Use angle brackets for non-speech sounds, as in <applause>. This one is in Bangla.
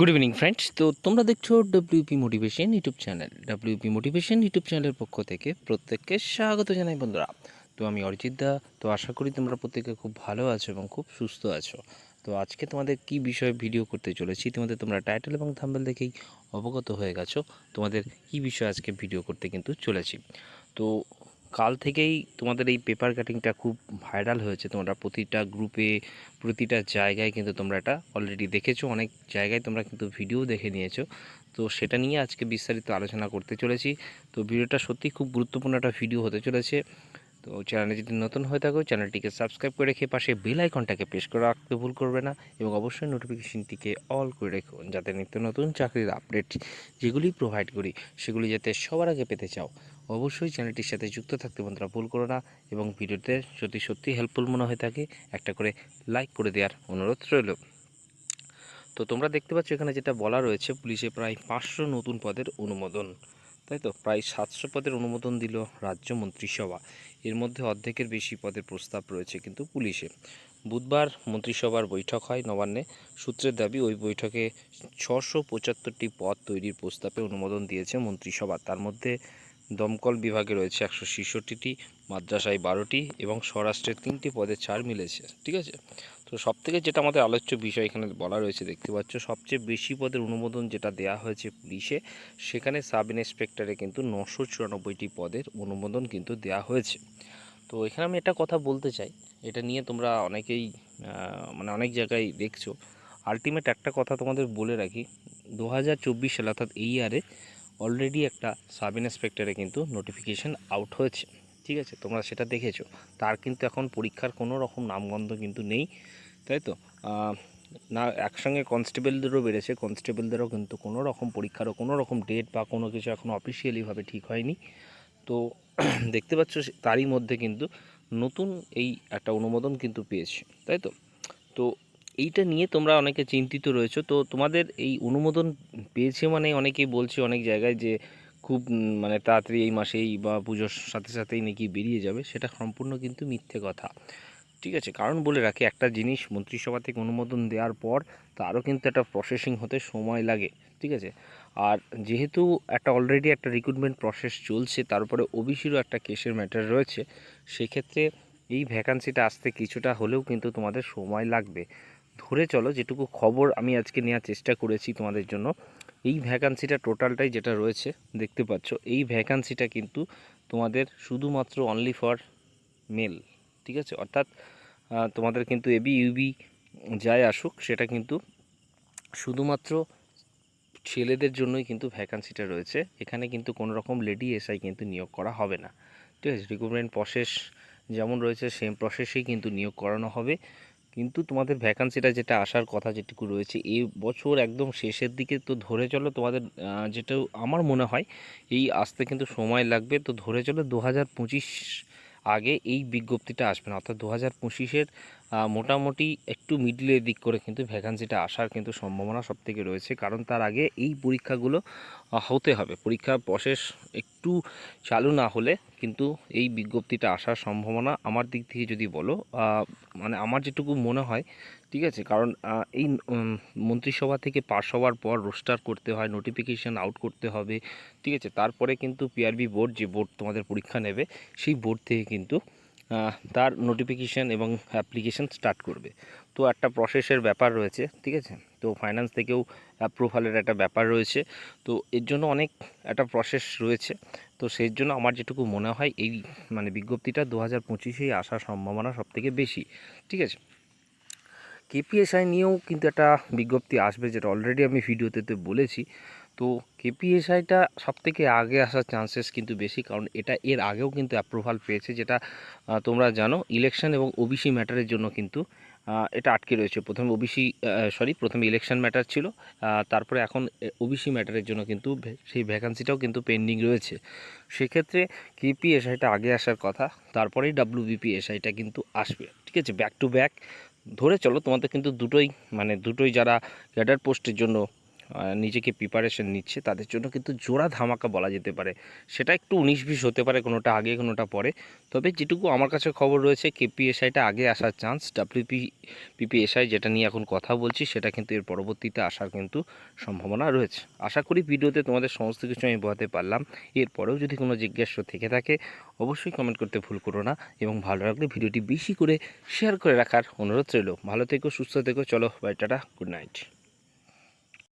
গুড ইভিনিং ফ্রেন্ডস তো তোমরা দেখছ WP motivation YouTube channel WP motivation YouTube চ্যানেলের পক্ষ থেকে প্রত্যেককে স্বাগত জানাই, বন্ধুরা। তো আমি অরিজিৎ দা। তো আশা করি তোমরা প্রত্যেকে খুব ভালো আছো এবং খুব সুস্থ আছো। তো আজকে তোমাদের কি বিষয়ে ভিডিও করতে চলেছি, তোমাদের তোমরা টাইটেল এবং থাম্বেল দেখেই অবগত হয়ে গেছো। তোমাদের কি বিষয়ে আজকে ভিডিও করতে কিন্তু চলেছি। তো কাল থেকেই তোমাদের এই পেপার কাটিংটা খুব ভাইরাল হয়েছে। তোমরা প্রতিটা গ্রুপে প্রতিটা জায়গায় কিন্তু তোমরা এটা অলরেডি দেখেছ। অনেক জায়গায় তোমরা কিন্তু ভিডিও দেখে নিয়েছো। তো সেটা নিয়ে আজকে বিস্তারিত আলোচনা করতে চলেছি। তো ভিডিওটা সত্যি খুব গুরুত্বপূর্ণ একটা ভিডিও হতে চলেছে। তো চ্যানেলে যদি নতুন হয়ে থাকো, চ্যানেলটিকে সাবস্ক্রাইব করে রেখে পাশে বেল আইকনটাকে প্রেস করে রাখতে ভুল করবে না এবং অবশ্যই নোটিফিকেশনটিকে অল করে রেখো যাতে নিত্য নতুন চাকরির আপডেট যেগুলি প্রোভাইড করি, সেগুলি যাতে সবার আগে পেতে চাও। অবশ্যই চ্যানেলটির সাথে যুক্ত থাকতে বন্ধুরা ভুল করো না এবং ভিডিওতে যদি সত্যি হেল্পফুল মনে হয়ে থাকে, একটা করে লাইক করে দেওয়ার অনুরোধ রইল। তো তোমরা দেখতে পাচ্ছ এখানে যেটা বলা রয়েছে, পুলিশে প্রায় পাঁচশো নতুন পদের অনুমোদন। তাই তো? প্রায় সাতশো পদের অনুমোদন দিল রাজ্য মন্ত্রিসভা। এর মধ্যে অর্ধেকের বেশি পদের প্রস্তাব রয়েছে কিন্তু পুলিশে। বুধবার মন্ত্রিসভার বৈঠক হয় নবান্নে। সূত্রের দাবি, ওই বৈঠকে ছশো পঁচাত্তরটি পদ তৈরির প্রস্তাবে অনুমোদন দিয়েছে মন্ত্রিসভা। তার মধ্যে দমকল বিভাগে রয়েছে একশো ছেষট্টিটি, মাদ্রাসায় বারোটি এবং স্বরাষ্ট্রের তিনটি পদে ছাড় মিলেছে। ঠিক আছে? তো সব থেকে যেটা আমাদের আলোচ্য বিষয় এখানে বলা রয়েছে, দেখতে পাচ্ছ, সবচেয়ে বেশি পদের অনুমোদন যেটা দেয়া হয়েছে পুলিশে, সেখানে সাব ইন্সপেক্টরে কিন্তু নশো চুরানব্বইটি পদের অনুমোদন কিন্তু দেয়া হয়েছে। তো এখানে আমি একটা কথা বলতে চাই, এটা নিয়ে তোমরা অনেকেই মানে অনেক জায়গায় দেখছ। আলটিমেট একটা কথা তোমাদের বলে রাখি দু হাজার চব্বিশ সালে অর্থাৎ এই ইয়ারে অলরেডি একটা সাব ইন্সপেক্টরে কিন্তু নোটিফিকেশান আউট হয়েছে। ঠিক আছে, তোমরা সেটা দেখেছ। তার কিন্তু এখন পরীক্ষার কোনো রকম নামগন্ধ কিন্তু নেই, তাই তো? না, একসঙ্গে কনস্টেবলদেরও বেড়েছে, কনস্টেবলদেরও কিন্তু কোনো রকম পরীক্ষারও কোনো রকম ডেট বা কোনো কিছু এখন অফিসিয়ালিভাবে ঠিক হয়নি। তো <clears throat> দেখতে পাচ্ছ তারই মধ্যে কিন্তু নতুন এই একটা অনুমোদন কিন্তু পেয়েছে, তাই তো? তো এইটা নিয়ে তোমরা অনেকে চিন্তিত রয়েছো। তো তোমাদের এই অনুমোদন পেয়েছে মানে অনেকেই বলছে অনেক জায়গায় যে খুব মানে তাড়াতাড়ি এই মাসেই বা পুজোর সাথে সাথেই নাকি বেরিয়ে যাবে, সেটা সম্পূর্ণ কিন্তু মিথ্যে কথা। ঠিক আছে, কারণ বলে রাখি, একটা জিনিস মন্ত্রিসভা থেকে অনুমোদন দেওয়ার পর তারও কিন্তু একটা প্রসেসিং হতে সময় লাগে, ঠিক আছে? আর যেহেতু একটা অলরেডি একটা রিক্রুটমেন্ট প্রসেস চলছে তারপরে ওবিসিরও একটা কেসের ম্যাটার রয়েছে, সেক্ষেত্রে এই ভ্যাকান্সিটা আসতে কিছুটা হলেও কিন্তু তোমাদের সময় লাগবে। ধরে চলো, যেটুকু খবর আমি আজকে নেওয়ার চেষ্টা করেছি তোমাদের জন্য এই ভ্যাকান্সিটা টোটালটাই যেটা রয়েছে, দেখতে পাচ্ছ, এই ভ্যাকান্সিটা কিন্তু তোমাদের শুধুমাত্র অনলি ফর মেল ঠিক আছে? অর্থাৎ তোমাদের কিন্তু এবি ইউবি যাই আসুক, সেটা কিন্তু শুধুমাত্র ছেলেদের জন্যই কিন্তু ভ্যাকান্সিটা রয়েছে। এখানে কিন্তু কোনো রকম লেডি এসআই কিন্তু নিয়োগ করা হবে না। ঠিক আছে? রিক্রুটমেন্ট প্রসেস যেমন রয়েছে সেম প্রসেসেই কিন্তু নিয়োগ করানো হবে। কিন্তু তোমাদের ভ্যাকান্সিটা যেটা আসার কথা যেটুকু রয়েছে এই বছর একদম শেষের দিকে তো ধরে চলো তোমাদের যেটা আমার মনে হয়, এই আসতে কিন্তু সময় লাগবে। তো ধরে চলো দু হাজার পঁচিশ আগে এই বিজ্ঞপ্তিটা আসবে না, অর্থাৎ দু হাজার পঁচিশের মোটামুটি একটু মিডলের দিক করে কিন্তু ভ্যাকান্সিটা আসার কিন্তু সম্ভাবনা সব থেকে রয়েছে। কারণ তার আগে এই পরীক্ষাগুলো হতে হবে। পরীক্ষার প্রসেস একটু চালু না হলে কিন্তু এই বিজ্ঞপ্তিটা আসার সম্ভাবনা আমার দিক থেকে যদি বলো মানে আমার যেটুকু মনে হয়, ঠিক আছে? কারণ এই মন্ত্রিসভা থেকে পাশ হওয়ার পর রোস্টার করতে হয় নোটিফিকেশান আউট করতে হবে, ঠিক আছে? তারপরে কিন্তু পিআরবি বোর্ড যে বোর্ড তোমাদের পরীক্ষা নেবে, সেই বোর্ড থেকে কিন্তু তার নোটিফিকেশান এবং অ্যাপ্লিকেশান স্টার্ট করবে। তো একটা প্রসেসের ব্যাপার রয়েছে, ঠিক আছে? তো ফাইন্যান্স থেকেও অ্যাপ্রুভালের একটা ব্যাপার রয়েছে। তো এর জন্য অনেক একটা প্রসেস রয়েছে। তো সেই জন্য আমার যেটুকু মনে হয়, এই মানে বিজ্ঞপ্তিটা দু হাজার পঁচিশেই আসার সম্ভাবনা সবথেকে বেশি, ঠিক আছে? কেপিএসআই নিয়েও কিন্তু একটা বিজ্ঞপ্তি আসবে, যেটা অলরেডি আমি ভিডিওতে বলেছি। তো কেপিএসআইটা সব থেকে আগে আসার চান্সেস কিন্তু বেশি, কারণ এটা এর আগেও কিন্তু অ্যাপ্রুভাল পেয়েছে, যেটা তোমরা জানো ইলেকশন এবং ওবিসি ম্যাটারের জন্য কিন্তু এটা আটকে রয়েছে। প্রথমে ওবিসি সরি প্রথমে ইলেকশন ম্যাটার ছিল তারপরে এখন ওবিসি ম্যাটারের জন্য কিন্তু সেই ভ্যাকান্সিটাও কিন্তু পেন্ডিং রয়েছে। সেক্ষেত্রে কেপিএসআইটা আগে আসার কথা, তারপরেই ডাব্লিউবিপিএসআইটা কিন্তু আসবে। ঠিক আছে ব্যাক টু ব্যাক ধরে চলো তোমাদের কিন্তু দুটোই মানে দুটোই যারা ক্যাডার পোস্টের জন্য নিজেকে প্রিপারেশন নিচ্ছে, তাদের জন্য কিন্তু জোড়া ধামাকা বলা যেতে পারে। সেটা একটু উনিশ বিশ হতে পারে, কোনোটা আগে, কোনোটা পরে। তবে যেটুকু আমার কাছে খবর রয়েছে কেপিএসআইটা আগে আসার চান্স ডাব্লিউপি পিপিএসআই যেটা নিয়ে এখন কথা বলছি, সেটা কিন্তু এর পরবর্তীতে আসার কিন্তু সম্ভাবনা রয়েছে। আশা করি ভিডিওতে তোমাদের সমস্ত কিছু আমি বোঝাতে পারলাম। এরপরেও যদি কোনো জিজ্ঞাসা থেকে থাকে, অবশ্যই কমেন্ট করতে ভুল করো না এবং ভালো লাগলে ভিডিওটি বেশি করে শেয়ার করে রাখার অনুরোধ রইল। ভালো থেকো, সুস্থ থেকো, চলো বাই টাটা গুড নাইট